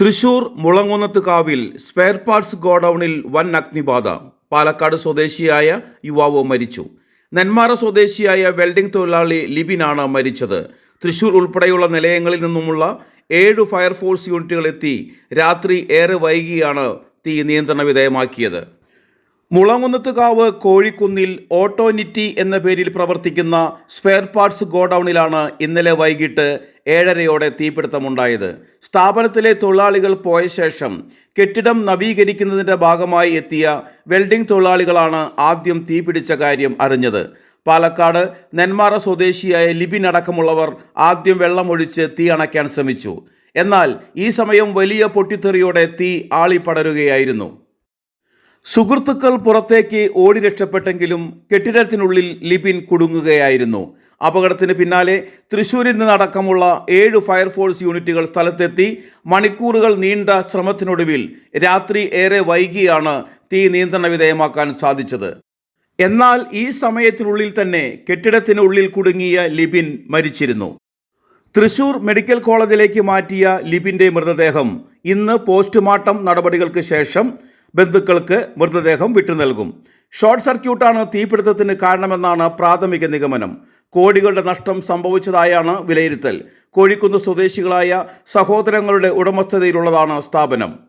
തൃശൂർ മുളങ്ങുന്നത്ത് കാവിൽ spare parts ഗോഡൌണിൽ വൻ അഗ്നിബാധ. പാലക്കാട് സ്വദേശിയായ യുവാവ് മരിച്ചു. നെന്മാറ സ്വദേശിയായ വെൽഡിംഗ് തൊഴിലാളി ലിബിനാണ് മരിച്ചത്. തൃശൂർ ഉൾപ്പെടെയുള്ള നിലയങ്ങളിൽ നിന്നുമുള്ള ഏഴ് ഫയർഫോഴ്സ് യൂണിറ്റുകൾ എത്തി. രാത്രി ഏറെ വൈകിയാണ് തീ നിയന്ത്രണ വിധേയമാക്കിയത്. മുളങ്ങുന്നത്തുകാവ് കോഴിക്കുന്നിൽ ഓട്ടോനിറ്റി എന്ന പേരിൽ പ്രവർത്തിക്കുന്ന സ്പെയർ പാർട്സ് ഗോഡൌണിലാണ് ഇന്നലെ വൈകിട്ട് ഏഴരയോടെ തീപിടുത്തമുണ്ടായത്. സ്ഥാപനത്തിലെ തൊഴിലാളികൾ പോയ ശേഷം കെട്ടിടം നവീകരിക്കുന്നതിന്റെ ഭാഗമായി എത്തിയ വെൽഡിംഗ് തൊഴിലാളികളാണ് ആദ്യം തീപിടിച്ച കാര്യം അറിഞ്ഞത്. പാലക്കാട് നെന്മാറ സ്വദേശിയായ ലിബിൻ അടക്കമുള്ളവർ ആദ്യം വെള്ളമൊഴിച്ച് തീ അണയ്ക്കാൻ ശ്രമിച്ചു. എന്നാൽ ഈ സമയം വലിയ പൊട്ടിത്തെറിയോടെ തീ ആളിപ്പടരുകയായിരുന്നു. സുഹൃത്തുക്കൾ പുറത്തേക്ക് ഓടി രക്ഷപ്പെട്ടെങ്കിലും കെട്ടിടത്തിനുള്ളിൽ ലിബിൻ കുടുങ്ങുകയായിരുന്നു. അപകടത്തിന് പിന്നാലെ തൃശൂരിൽ നിന്നടക്കമുള്ള ഏഴ് ഫയർഫോഴ്സ് യൂണിറ്റുകൾ സ്ഥലത്തെത്തി മണിക്കൂറുകൾ നീണ്ട ശ്രമത്തിനൊടുവിൽ രാത്രി ഏറെ വൈകിയാണ് തീ നിയന്ത്രണ വിധേയമാക്കാൻ സാധിച്ചത്. എന്നാൽ ഈ സമയത്തിനുള്ളിൽ തന്നെ കെട്ടിടത്തിനുള്ളിൽ കുടുങ്ങിയ ലിബിൻ മരിച്ചിരുന്നു. തൃശൂർ മെഡിക്കൽ കോളേജിലേക്ക് മാറ്റിയ ലിബിന്റെ മൃതദേഹം ഇന്ന് പോസ്റ്റ്മോർട്ടം നടപടികൾക്ക് ശേഷം ബന്ധുക്കൾക്ക് മൃതദേഹം വിട്ടു നൽകും. ഷോർട്ട് സർക്യൂട്ടാണ് തീപിടുത്തത്തിന് കാരണമെന്നാണ് പ്രാഥമിക നിഗമനം. കോടികളുടെ നഷ്ടം സംഭവിച്ചതായാണ് വിലയിരുത്തൽ. കോഴിക്കുന്ന് സ്വദേശികളായ സഹോദരങ്ങളുടെ ഉടമസ്ഥതയിലുള്ളതാണ് സ്ഥാപനം.